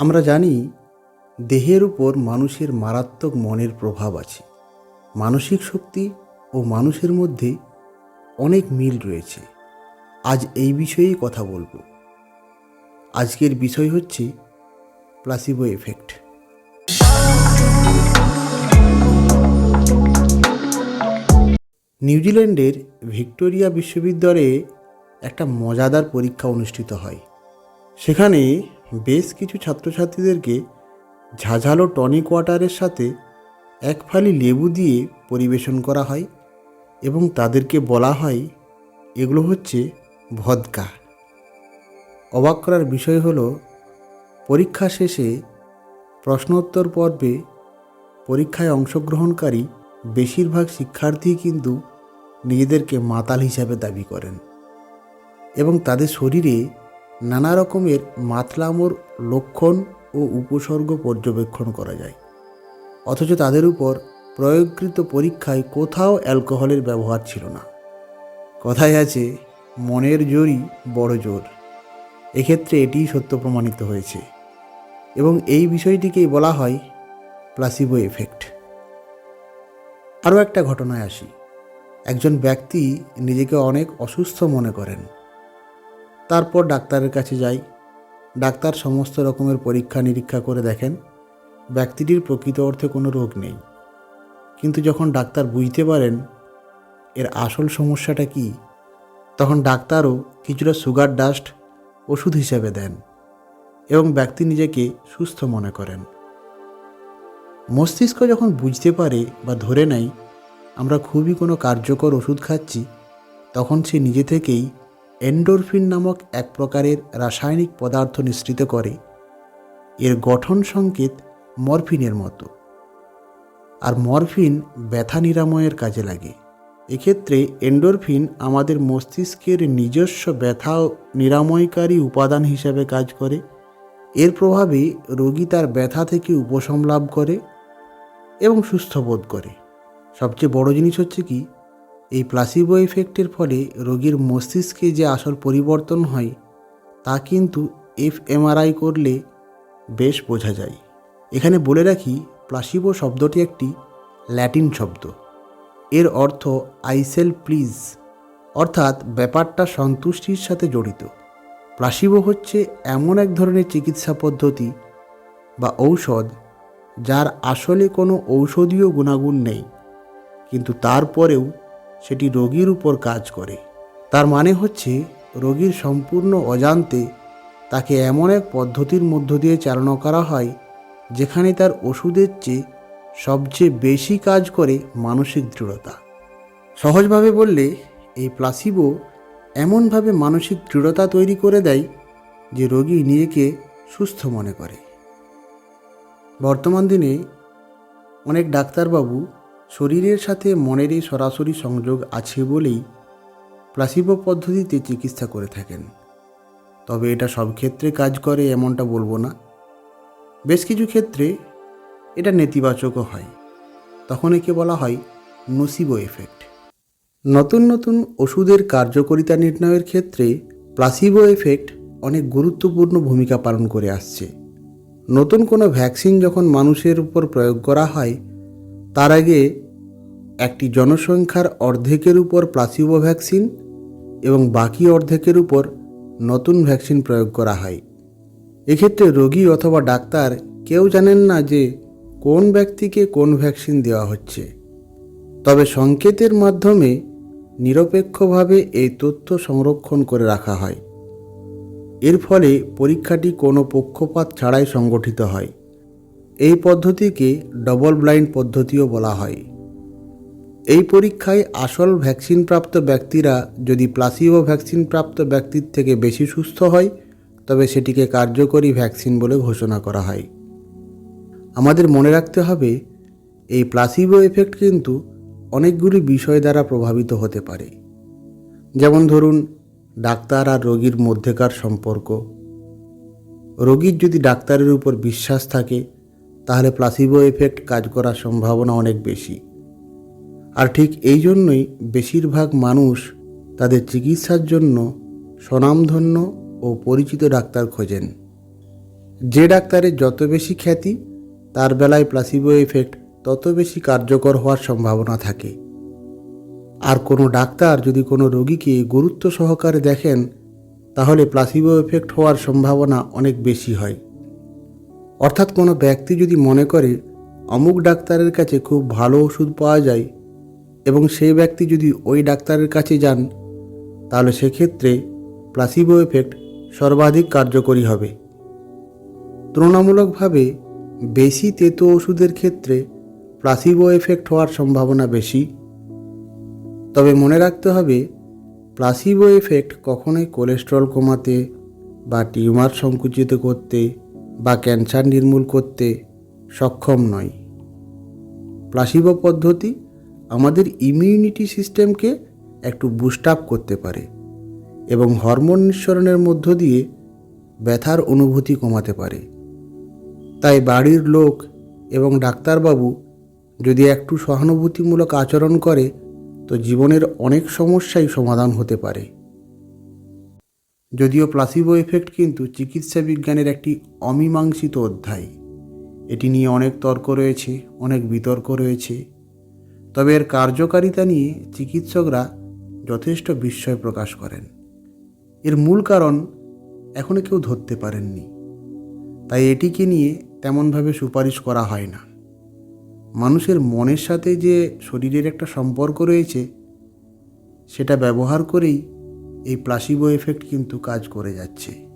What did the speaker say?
আমরা জানি দেহের উপর মানুষের মারাত্মক মনের প্রভাব আছে। মানসিক শক্তি ও মানুষের মধ্যে অনেক মিল রয়েছে। আজ এই বিষয়েই কথা বলব। আজকের বিষয় হচ্ছে প্লাসিবো এফেক্ট নিউজিল্যান্ডের ভিক্টোরিয়া বিশ্ববিদ্যালয়ে একটা মজাদার পরীক্ষা অনুষ্ঠিত হয়। সেখানে বেশ কিছু ছাত্রছাত্রীদেরকে ঝাঝালো টনিক ওয়াটারের সাথে এক ফালি লেবু দিয়ে পরিবেশন করা হয় এবং তাদেরকে বলা হয়, এগুলো হচ্ছে ভদকা। অবাক করার বিষয় হলো, পরীক্ষা শেষে প্রশ্নোত্তর পর্বে পরীক্ষায় অংশগ্রহণকারী বেশিরভাগ শিক্ষার্থী কিন্তু নিজেদেরকে মাতাল হিসাবে দাবি করেন এবং তাদের শরীরে নানা রকমের মাতলামোর লক্ষণ ও উপসর্গ পর্যবেক্ষণ করা যায়। অথচ তাদের উপর প্রয়োগকৃত পরীক্ষায় কোথাও অ্যালকোহলের ব্যবহার ছিল না। কথায় আছে, মনের জোরই বড় জোর। এক্ষেত্রে এটিই সত্য প্রমাণিত হয়েছে। এবং এই বিষয়টিকেই বলা হয় প্লাসিবো এফেক্ট আরও একটা ঘটনায় আসি। একজন ব্যক্তি নিজেকে অনেক অসুস্থ মনে করেন। তারপর ডাক্তারের কাছে যাই। ডাক্তার সমস্ত রকমের পরীক্ষা নিরীক্ষা করে দেখেন। ব্যক্তিটির প্রকৃত অর্থে কোনো রোগ নেই। কিন্তু যখন ডাক্তার বুঝতে পারেন এর আসল সমস্যাটা কি, তখন ডাক্তারও কিছুটা সুগার ডাস্ট ওষুধ হিসেবে দেন এবং ব্যক্তি নিজেকে সুস্থ মনে করেন। মস্তিষ্ক যখন বুঝতে পারে বা ধরে নেয়, আমরা খুবই কোনো কার্যকর ওষুধ খাচ্ছি, তখন সে নিজে থেকেই এন্ডোরফিন নামক এক প্রকারের রাসায়নিক পদার্থ নিঃসৃত করে। এর গঠন সংকেত মরফিনের মতো। আর মরফিন ব্যথা নিরাময়ের কাজে লাগে। এক্ষেত্রে এন্ডোরফিন আমাদের মস্তিষ্কের নিজস্ব ব্যথা নিরাময়কারী উপাদান হিসাবে কাজ করে। এর প্রভাবে রোগী তার ব্যথা থেকে উপশম লাভ করে এবং সুস্থ বোধ করে। সবচেয়ে বড় জিনিস হচ্ছে কি এই প্লাসিবো এফেক্টের ফলে রোগীর মস্তিষ্কে যে আসল পরিবর্তন হয়, তা কিন্তু এফ এমআরআই করলে বেশ বোঝা যায়। এখানে বলে রাখি প্লাসিবো শব্দটি একটি ল্যাটিন শব্দ। এর অর্থ আইসেল প্লিজ, অর্থাৎ ব্যাপারটা সন্তুষ্টির সাথে জড়িত। প্লাসিবো হচ্ছে এমন এক ধরনের চিকিৎসা পদ্ধতি বা ঔষধ যার আসলে কোনো ঔষধীয় গুণাগুণ নেই, কিন্তু তারপরেও সেটি রোগীর উপর কাজ করে। তার মানে হচ্ছে, রোগীর সম্পূর্ণ অজান্তে তাকে এমন এক পদ্ধতির মধ্য দিয়ে চালনা করা হয়, যেখানে তার ওষুধের চেয়ে সবচেয়ে বেশি কাজ করে মানসিক দৃঢ়তা। সহজভাবে বললে, এই প্লাসিবো এমনভাবে মানসিক দৃঢ়তা তৈরি করে দেয়, যে রোগী নিজেকে সুস্থ মনে করে। বর্তমান দিনে অনেক ডাক্তারবাবু শরীরের সাথে মনেরই সরাসরি সংযোগ আছে বলেই প্লাসিবো পদ্ধতিতে চিকিৎসা করে থাকেন। তবে এটা সব ক্ষেত্রে কাজ করে এমনটা বলব না। বেশ কিছু ক্ষেত্রে এটা নেতিবাচকও হয়। তখন একে বলা হয় নসিবো এফেক্ট। নতুন নতুন ওষুধের কার্যকারিতা নির্ণয়ের ক্ষেত্রে প্লাসিবো এফেক্ট অনেক গুরুত্বপূর্ণ ভূমিকা পালন করে আসছে। নতুন কোনো ভ্যাকসিন যখন মানুষের উপর প্রয়োগ করা হয় তার আগে একটি জনসংখ্যার অর্ধেকের উপর প্লাসিবো ভ্যাকসিন এবং বাকি অর্ধেকের উপর নতুন ভ্যাকসিন প্রয়োগ করা হয়। এক্ষেত্রে রোগী অথবা ডাক্তার কেউ জানেন না যে কোন ব্যক্তিকে কোন ভ্যাকসিন দেওয়া হচ্ছে। তবে সংকেতের মাধ্যমে নিরপেক্ষভাবে এই তথ্য সংরক্ষণ করে রাখা হয়। এর ফলে পরীক্ষাটি কোনো পক্ষপাত ছাড়াই সংগঠিত হয়। এই পদ্ধতিকে ডবল ব্লাইন্ড পদ্ধতিও বলা হয়। এই পরীক্ষায় আসল ভ্যাকসিনপ্রাপ্ত ব্যক্তিরা যদি প্লাসিবো ভ্যাকসিনপ্রাপ্ত ব্যক্তির থেকে বেশি সুস্থ হয়, তবে সেটিকে কার্যকরী ভ্যাকসিন বলে ঘোষণা করা হয়। আমাদের মনে রাখতে হবে, এই প্লাসিবো এফেক্ট কিন্তু অনেকগুলি বিষয় দ্বারা প্রভাবিত হতে পারে। যেমন ধরুন, ডাক্তার আর রোগীর মধ্যেকার সম্পর্ক। রোগীর যদি ডাক্তারের উপর বিশ্বাস থাকে তাহলে প্লাসিবো এফেক্ট কাজ করার সম্ভাবনা অনেক বেশি। আর ঠিক এই জন্যই বেশিরভাগ মানুষ তাদের চিকিৎসার জন্য স্বনামধন্য ও পরিচিত ডাক্তার খোঁজেন। যে ডাক্তারের যত বেশি খ্যাতি, তার বেলায় প্লাসিবো এফেক্ট তত বেশি কার্যকর হওয়ার সম্ভাবনা থাকে। আর কোনো ডাক্তার যদি কোনো রোগীকে গুরুত্ব সহকারে দেখেন, তাহলে প্লাসিবো এফেক্ট হওয়ার সম্ভাবনা অনেক বেশি হয়। অর্থাৎ কোনো ব্যক্তি যদি মনে করে অমুক ডাক্তারের কাছে খুব ভালো ওষুধ পাওয়া যায় এবং সেই ব্যক্তি যদি ওই ডাক্তারের কাছে যান, তাহলে সেক্ষেত্রে প্লাসিবো এফেক্ট সর্বাধিক কার্যকরী হবে। তুলনামূলকভাবে বেশি তেতো ওষুধের ক্ষেত্রে প্লাসিবো এফেক্ট হওয়ার সম্ভাবনা বেশি। তবে মনে রাখতে হবে প্লাসিবো এফেক্ট কখনোই কোলেস্ট্রল কমাতে বা টিউমার সংকুচিত করতে বা ক্যান্সার নির্মূল করতে সক্ষম নয়। প্লাসিবো পদ্ধতি আমাদের ইমিউনিটি সিস্টেমকে একটু বুস্ট আপ করতে পারে এবং হরমোন নিঃসরণের মধ্য দিয়ে ব্যথার অনুভূতি কমাতে পারে। তাই বাড়ির লোক এবং ডাক্তারবাবু যদি একটু সহানুভূতিমূলক আচরণ করে, তো জীবনের অনেক সমস্যাই সমাধান হতে পারে। যদিও প্লাসিবো এফেক্ট কিন্তু চিকিৎসা বিজ্ঞানের একটি অমীমাংসিত অধ্যায়। এটি নিয়ে অনেক তর্ক রয়েছে, অনেক বিতর্ক রয়েছে। তবে এর কার্যকারিতা নিয়ে চিকিৎসকরা যথেষ্ট বিস্ময় প্রকাশ করেন। এর মূল কারণ এখনও কেউ ধরতে পারেননি। তাই এটিকে নিয়ে তেমনভাবে সুপারিশ করা হয় না। মানুষের মনের সাথে যে শরীরের একটা সম্পর্ক রয়েছে, সেটা ব্যবহার করেই এই প্লাসিবো এফেক্ট কিন্তু কাজ করে যাচ্ছে।